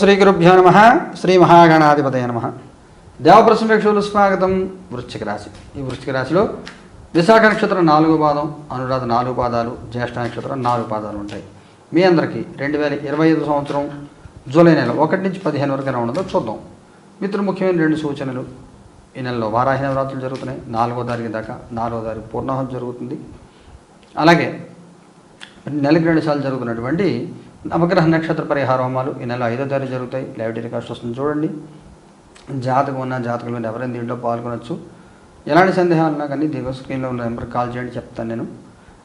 శ్రీ గురుభ్యో నమ శ్రీ మహాగణాధిపతయ నమ. దేవప్రసంక్షులు స్వాగతం. వృశ్చిక రాశి. ఈ వృశ్చిక రాశిలో విశాఖ నక్షత్రం నాలుగో పాదం అనురాధ నాలుగు పాదాలు జ్యేష్ఠ నక్షత్రం నాలుగు పాదాలు ఉంటాయి. మీ అందరికీ రెండు వేల ఇరవై ఐదు సంవత్సరం జూలై నెల ఒకటి నుంచి పదిహేను వరకు ఎలా ఉండదో చూద్దాం. మిత్రులు ముఖ్యమైన రెండు సూచనలు. ఈ నెలలో వారాహి నవరాత్రులు జరుగుతున్నాయి. నాలుగో తారీఖు దాకా నాలుగో తారీఖు పూర్ణాహం జరుగుతుంది. అలాగే నెలకి రెండు సార్లు జరుగుతున్నటువంటి నవగ్రహ నక్షత్ర పరిహార హోమాలు ఈ నెల ఐదో తారీఖు జరుగుతాయి. లైవ్ టెలికాస్ట్ వస్తుంది. చూడండి. జాతకం ఉన్న జాతకం ఉన్న ఎవరైనా దీంట్లో పాల్గొనొచ్చు. ఎలాంటి సందేహాలు ఉన్నా కానీ దీని స్క్రీన్లో ఉన్న నెంబర్ కాల్ చేయండి చెప్తాను నేను.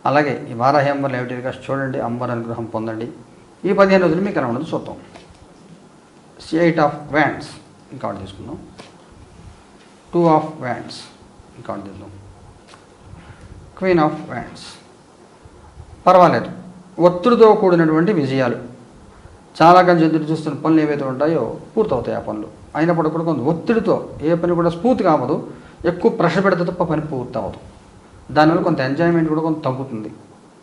అలాగే ఈ వారాహి అంబర్ లైవ్ టెలికాస్ట్ చూడండి. అంబర్ అనుగ్రహం పొందండి. ఈ పదిహేను రోజులు మీకు ఎలా ఉండదు చూద్దాం. ఎయిట్ ఆఫ్ వ్యాండ్స్ ఇంకా తీసుకుందాం. టూ ఆఫ్ వ్యాండ్స్ ఇంకా తీసుకుందాం. క్వీన్ ఆఫ్ వ్యాండ్స్ పర్వాలేదు. ఒత్తిడితో కూడినటువంటి విజయాలు. చాలా కాలం ఎదురు చూస్తున్న పనులు ఏవైతే ఉంటాయో పూర్తవుతాయి ఆ పనులు. అయినప్పటికీ కూడా కొంత ఒత్తిడితో ఏ పని కూడా స్ఫూర్తిగా అవ్వదు ఎక్కువ ప్రెషర్ పెడితే తప్ప పని పూర్తి అవ్వదు దానివల్ల కొంత ఎంజాయ్మెంట్ కూడా కొంత తగ్గుతుంది.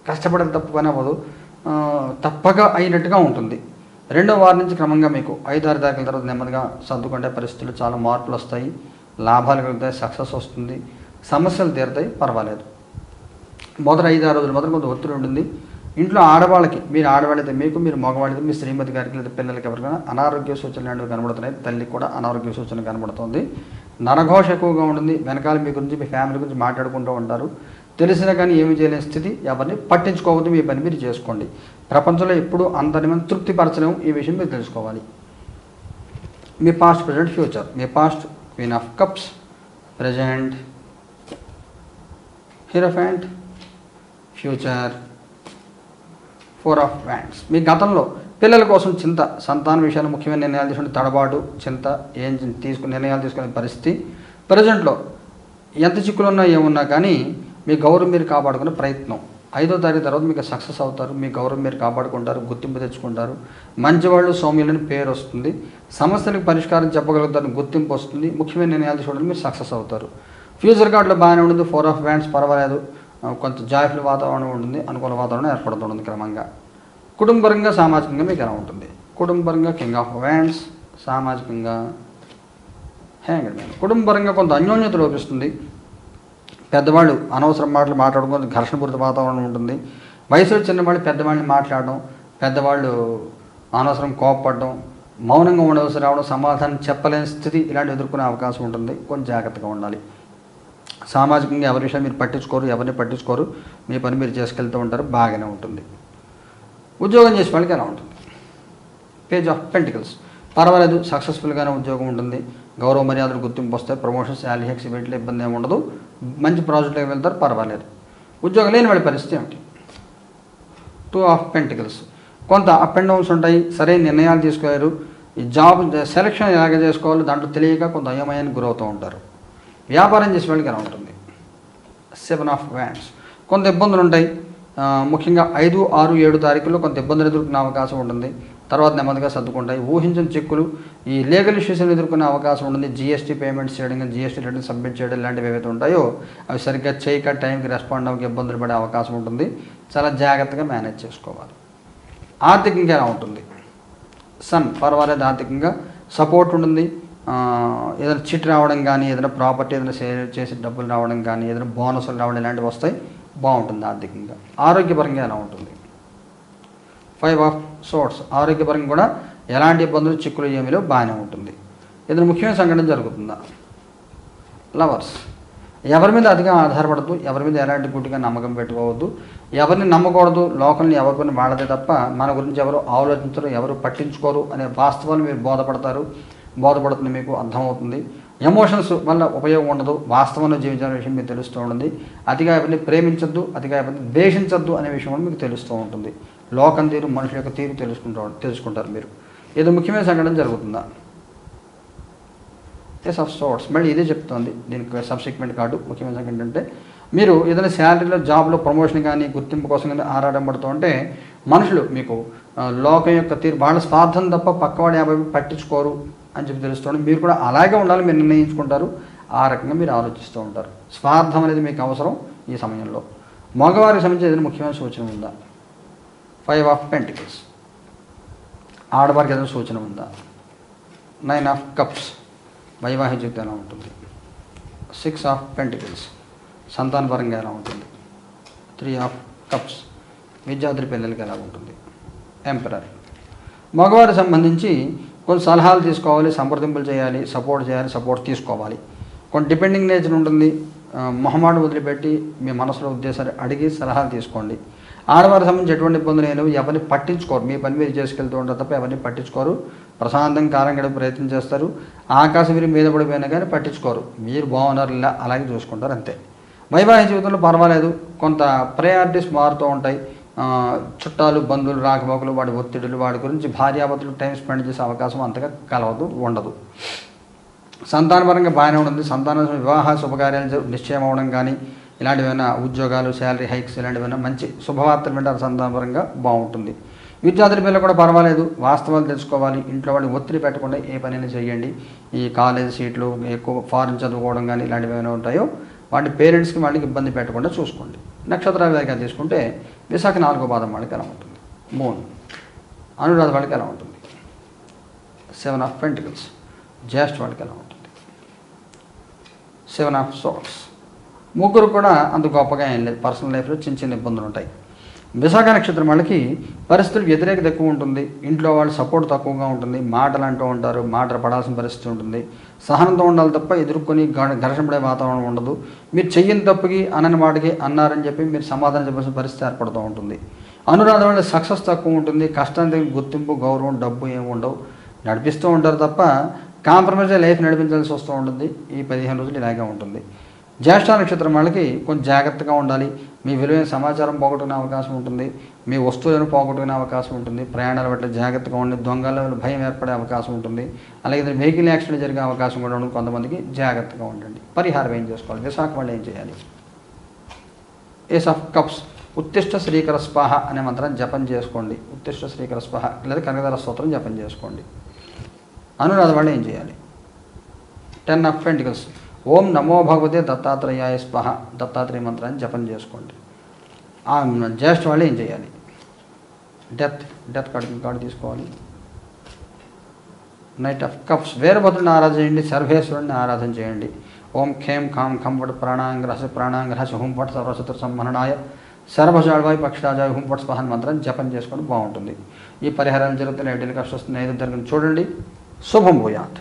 కష్టపడితే తప్ప పని అవ్వదు. తప్పగా తప్పక అయినట్టుగా ఉంటుంది. రెండో వారం నుంచి క్రమంగా మీకు ఐదు ఆరు తారీఖుల తర్వాత నెమ్మదిగా సర్దుకుంటే పరిస్థితులు చాలా మార్పులు వస్తాయి. లాభాలు కలుగుతాయి సక్సెస్ వస్తుంది. సమస్యలు తీరుతాయి పర్వాలేదు. మొదటి ఐదు ఆరు రోజులు మాత్రం కొంత ఒత్తిడి ఉంటుంది. ఇంట్లో ఆడవాళ్ళకి మీరు ఆడవాళ్ళైతే మీకు మీరు మగవాళ్ళైతే మీ శ్రీమతి గారికి లేదా పిల్లలకి ఎవరికైనా అనారోగ్య సూచనలు అనేవి కనబడుతున్నాయి. తల్లికి కూడా అనారోగ్య సూచన కనబడుతుంది. నరఘోష ఎక్కువగా ఉంటుంది. వెనకాల మీ గురించి మీ ఫ్యామిలీ గురించి మాట్లాడుకుంటూ ఉంటారు. తెలిసినా కానీ ఏమి చేయలేని స్థితి. ఎవరిని పట్టించుకోవద్దు. మీ పని మీరు చేసుకోండి. ప్రపంచంలో ఎప్పుడు అందరిని మనం తృప్తిపరచలేము. ఈ విషయం మీరు తెలుసుకోవాలి. మీ past present future me past queen of cups present hierophant future four of wands మీ గతంలో పిల్లల కోసం చింత సంతాన విషయాలు ముఖ్యమైన నిర్ణయాలు తీసుకునే తడబాటు చింత ఏం తీసుకుని నిర్ణయాలు తీసుకునే పరిస్థితి. ప్రజెంట్లో ఎంత చిక్కులున్నా ఏమున్నా కానీ మీ గౌరవం మీరు కాపాడుకునే ప్రయత్నం. ఐదో తారీఖు తర్వాత మీకు సక్సెస్ అవుతారు మీ గౌరవం మీరు కాపాడుకుంటారు గుర్తింపు తెచ్చుకుంటారు. మంచివాళ్ళు సౌమ్యులని పేరు వస్తుంది. సమస్యలకు పరిష్కారం చెప్పగలుగుతారు గుర్తింపు వస్తుంది. ముఖ్యమైన నిర్ణయాలు తీసుకోవడానికి మీరు సక్సెస్ అవుతారు. ఫ్యూచర్ కార్డులో బాగానే ఉంటుంది ఫోర్ ఆఫ్ వ్యాండ్స్ పర్వాలేదు. కొంత జాయిఫుల్ వాతావరణం ఉంటుంది అనుకూల వాతావరణం ఏర్పడుతుంది క్రమంగా. కుటుంబపరంగా సామాజికంగా మీకు ఎలా ఉంటుంది? కుటుంబపరంగా కింగ్ ఆఫ్ వ్యాండ్స్ సామాజికంగా హ్యాంగ్ కుటుంబరంగా కుటుంబపరంగా కొంత అన్యోన్యత లోపిస్తుంది. పెద్దవాళ్ళు అనవసరం మాటలు మాట్లాడుకుని ఘర్షణపూరిత వాతావరణం ఉంటుంది. వయసులో చిన్నవాళ్ళు పెద్దవాళ్ళని మాట్లాడడం పెద్దవాళ్ళు అనవసరం కోపపడడం మౌనంగా ఉండవలసి రావడం సమాధానం చెప్పలేని స్థితి ఇలాంటి ఎదుర్కొనే అవకాశం ఉంటుంది. కొంచెం జాగ్రత్తగా ఉండాలి. సామాజికంగా ఎవరి విషయం మీరు పట్టించుకోరు ఎవరిని పట్టించుకోరు. మీ పని మీరు చేసుకెళ్తూ ఉంటారు బాగానే ఉంటుంది. ఉద్యోగం చేసే వాళ్ళకి ఎలా ఉంటుంది? పేజ్ ఆఫ్ పెంటికల్స్ పర్వాలేదు సక్సెస్ఫుల్గానే ఉద్యోగం ఉంటుంది. గౌరవ మర్యాదలు గుర్తింపు వస్తాయి ప్రమోషన్స్ శాలరీ హెక్స్ వీటిలో ఇబ్బంది ఏమి ఉండదు. మంచి ప్రాజెక్టులకు వెళ్తారు పర్వాలేదు. ఉద్యోగం లేని వాళ్ళ పరిస్థితి ఏమిటి? టూ ఆఫ్ పెంటికల్స్ కొంత అప్ అండ్ డౌన్స్ ఉంటాయి సరైన నిర్ణయాలు తీసుకోలేరు. ఈ జాబ్ సెలక్షన్ ఎలాగ చేసుకోవాలో దాంట్లో తెలియక కొంత అయోమయానికి గురవుతూ ఉంటారు. వ్యాపారం చేసే వాళ్ళకి ఎలా ఉంటుంది? సెవెన్ ఆఫ్ వ్యాండ్స్ కొంత ఇబ్బందులు ఉంటాయి. ముఖ్యంగా ఐదు ఆరు ఏడు తారీఖుల్లో కొంత ఇబ్బందులు ఎదుర్కొనే అవకాశం ఉంటుంది. తర్వాత నెమ్మదిగా సర్దుకుంటాయి. ఊహించిన చెక్కులు ఈ లీగల్ ఇష్యూస్ని ఎదుర్కొనే అవకాశం ఉంటుంది. జీఎస్టీ పేమెంట్స్ చేయడం జీఎస్టీ రిటర్న్ సబ్మిట్ చేయడం ఇలాంటివి ఏవైతే ఉంటాయో అవి సరిగ్గా చేయక టైంకి రెస్పాండ్ అవ్వక ఇబ్బందులు పడే అవకాశం ఉంటుంది. చాలా జాగ్రత్తగా మేనేజ్ చేసుకోవాలి. ఆర్థికంగా ఎలా ఉంటుంది? సన్ పర్వాలేదు. ఆర్థికంగా సపోర్ట్ ఉంటుంది. ఏదైనా చిట్ రావడం కానీ ఏదైనా ప్రాపర్టీ ఏదైనా సేవ్ చేసి డబ్బులు రావడం కానీ ఏదైనా బోనస్లు రావడం ఇలాంటివి వస్తాయి బాగుంటుంది ఆర్థికంగా. ఆరోగ్యపరంగా ఎలా ఉంటుంది. ఫైవ్ ఆఫ్ సోర్ట్స్ ఆరోగ్యపరంగా కూడా ఎలాంటి ఇబ్బందులు చిక్కులు ఏమీలో బాగానే ఉంటుంది. ఏదైనా ముఖ్యమైన సంఘటన జరుగుతుందా? లవర్స్ ఎవరి మీద అధికంగా ఆధారపడద్దు ఎవరి మీద ఎలాంటి గుడ్డిగా నమ్మకం పెట్టుకోవద్దు. ఎవరిని నమ్మకూడదు లోకల్ని ఎవరిని వాడదే తప్ప మన గురించి ఎవరు ఆలోచించరు ఎవరు పట్టించుకోరు అనే వాస్తవాలు మీరు బోధపడతారు. బోధపడుతుంది మీకు అర్థమవుతుంది. ఎమోషన్స్ వల్ల ఉపయోగం ఉండదు. వాస్తవంలో జీవించిన విషయం మీకు తెలుస్తూ ఉంటుంది. అతిగా ఎవరిని ప్రేమించద్దు అతిగా ఎవరిని ద్వేషించద్దు అనే విషయం కూడా మీకు తెలుస్తూ ఉంటుంది. లోకం తీరు మనుషుల యొక్క తీరు తెలుసుకుంటూ తెలుసుకుంటారు మీరు. ఏదో ముఖ్యమైన సంఘటన జరుగుతుందా? ఎస్ ఆఫ్ సోర్ట్స్ మళ్ళీ ఇదే చెప్తోంది. దీనికి సబ్సిక్వెంట్ కార్డు ముఖ్యమైన సంఘటన ఏంటంటే మీరు ఏదైనా శాలరీలో జాబ్లో ప్రమోషన్ కానీ గుర్తింపు కోసం కానీ ఆరాటం పడుతూ ఉంటే మనుషులు మీకు లోకం యొక్క తీరు వాళ్ళ స్వార్థం తప్ప పక్కవాడు యాభై పట్టించుకోరు అని చెప్పి తెలుస్తుంది. మీరు కూడా అలాగే ఉండాలి మీరు నిర్ణయించుకుంటారు. ఆ రకంగా మీరు ఆలోచిస్తూ ఉంటారు. స్వార్థం అనేది మీకు అవసరం ఈ సమయంలో. మగవారికి సంబంధించి ఏదైనా ముఖ్యమైన సూచన ఉందా? ఫైవ్ ఆఫ్ పెంటికల్స్ ఆడవారికి ఏదైనా సూచన ఉందా? నైన్ ఆఫ్ కప్స్ వైవాహిక జీవితం ఎలా ఉంటుంది? సిక్స్ ఆఫ్ పెంటికల్స్ సంతానపరంగా ఎలా ఉంటుంది? త్రీ ఆఫ్ కప్స్ విద్యార్థుల పిల్లలకి ఎలా ఉంటుంది? టెంపరీ మగవారికి సంబంధించి కొన్ని సలహాలు తీసుకోవాలి సంప్రదింపులు చేయాలి సపోర్ట్ చేయాలి సపోర్ట్ తీసుకోవాలి. కొన్ని డిపెండింగ్ నేచర్ ఉంటుంది. మొహమాట మొహమాటం వదిలిపెట్టి మీ మనసులో ఉద్దేశాలు అడిగి సలహాలు తీసుకోండి. ఆడవారి సంబంధించి ఎటువంటి ఇబ్బందులు లేవు ఎవరిని పట్టించుకోరు. మీ పని మీరు చేసుకెళ్తూ ఉంటారు తప్ప ఎవరిని పట్టించుకోరు. ప్రశాంతంగా కాలం గడిపే ప్రయత్నం చేస్తారు. ఆకాశం మీరు మీద పడిపోయినా కానీ పట్టించుకోరు. మీరు బాగున్నారు ఇలా అలాగే చూసుకుంటారు అంతే. వైవాహిక జీవితంలో పర్వాలేదు. కొంత ప్రయారిటీస్ మారుతూ ఉంటాయి. చుట్టాలు బంధువులు రాకపోకలు వాడి ఒత్తిడులు వాడి గురించి భార్యాభర్తలు టైం స్పెండ్ చేసే అవకాశం అంతగా కలవదు ఉండదు. సంతానపరంగా బాగానే ఉంటుంది. సంతాన వివాహ శుభకార్యాలు నిశ్చయం అవడం కానీ ఇలాంటివైనా ఉద్యోగాలు శాలరీ హైక్స్ ఇలాంటివైనా మంచి శుభవార్తలు వింటారు. సంతానపరంగా బాగుంటుంది. విద్యార్థుల పిల్లలు కూడా పర్వాలేదు. వాస్తవాలు తెలుసుకోవాలి. ఇంట్లో వాళ్ళని ఒత్తిడి పెట్టకుండా ఏ పనైనా చేయండి. ఈ కాలేజ్ సీట్లు ఎక్కువ ఫారెన్ చదువుకోవడం కానీ ఇలాంటివి ఏమైనా ఉంటాయో వాటి పేరెంట్స్కి వాళ్ళకి ఇబ్బంది పెట్టకుండా చూసుకోండి. నక్షత్రాల వారిగా తీసుకుంటే విశాఖ నాలుగో పాదం వాళ్ళకి ఎలా ఉంటుంది మూన్. అనురాధ వాళ్ళకి ఎలా ఉంటుంది సెవెన్ ఆఫ్ పెంటికల్స్. జ్యేష్ఠ వాళ్ళకి ఎలా ఉంటుంది సెవెన్ ఆఫ్ సోల్స్. ముగ్గురు కూడా అంత గొప్పగా ఏం లేదు. పర్సనల్ లైఫ్లో చిన్న చిన్న ఇబ్బందులు ఉంటాయి. విశాఖ నక్షత్రం వాళ్ళకి పరిస్థితులు వ్యతిరేకత ఎక్కువ ఉంటుంది. ఇంట్లో వాళ్ళు సపోర్ట్ తక్కువగా ఉంటుంది. మాటలు అంటూ ఉంటారు. మాటలు పడాల్సిన పరిస్థితి ఉంటుంది. సహనంతో ఉండాలి తప్ప ఎదుర్కొని గ- ఘర్షణ పడే వాతావరణం ఉండదు. మీరు చెయ్యని తప్పుకి అనని మాటకి అన్నారని చెప్పి మీరు సమాధానం చెప్పాల్సిన పరిస్థితి ఏర్పడుతూ ఉంటుంది. అనురాధం వల్ల సక్సెస్ తక్కువ ఉంటుంది. కష్టానికి గుర్తింపు గౌరవం డబ్బు ఏమి ఉండవు. నడిపిస్తూ ఉంటారు తప్ప కాంప్రమైజ్ లైఫ్ నడిపించాల్సి వస్తూ ఉంటుంది. ఈ పదిహేను రోజులు ఇలాగే ఉంటుంది. జ్యేష్ఠ నక్షత్రం వాళ్ళకి కొంచెం జాగ్రత్తగా ఉండాలి. మీ విలువైన సమాచారం పోగొట్టుకునే అవకాశం ఉంటుంది. మీ వస్తువులను పోగొట్టుకునే అవకాశం ఉంటుంది. ప్రయాణాల పట్ల జాగ్రత్తగా ఉండి దొంగల భయం ఏర్పడే అవకాశం ఉంటుంది. అలాగే వెహికల్ యాక్సిడెంట్ జరిగే అవకాశం కూడా ఉంటుంది. కొంతమందికి జాగ్రత్తగా ఉండండి. పరిహారం ఏం చేసుకోవాలి? విశాఖ వాళ్ళు ఏం చేయాలి? Ace of cups. ఉత్తిష్ట శ్రీకర స్పాహ అనే మంత్రం జపం చేసుకోండి. ఉత్తిష్ట శ్రీకర స్పాహ లేదా కనకదర స్తోత్రం జపం చేసుకోండి. అనురాధ వాళ్ళు ఏం చేయాలి? Ten of pentacles. ఓం నమో భగవతే దత్తాత్రేయాయ స్పహ దత్తాత్రేయ మంత్రాన్ని జపం చేసుకోండి. ఆ జ్యేష్ఠ వాళ్ళు ఏం చేయాలి? డెత్ డెత్ కార్డు కార్డు తీసుకోవాలి. నైట్ ఆఫ్ కప్స్ వీరభద్రుని ఆరాధన చేయండి సర్వేశ్వరుడిని ఆరాధన చేయండి. ఓం ఖేం ఖాం ఖంపట్ ప్రాణాంగ్రహస ప్రాణాంగ్రహస హుంపట్ సర్వశత్రు సంహరణాయ సర్వజాడవాయి పక్షిరాజాయ హుంపట్ స్పహన్ మంత్రాన్ని జపం చేసుకోండి బాగుంటుంది. ఈ పరిహారాలు జరుగుతున్న ఎడ్డీలు కష్టం వస్తుంది ఐదు జరిగిన చూడండి. శుభం భూయాత్.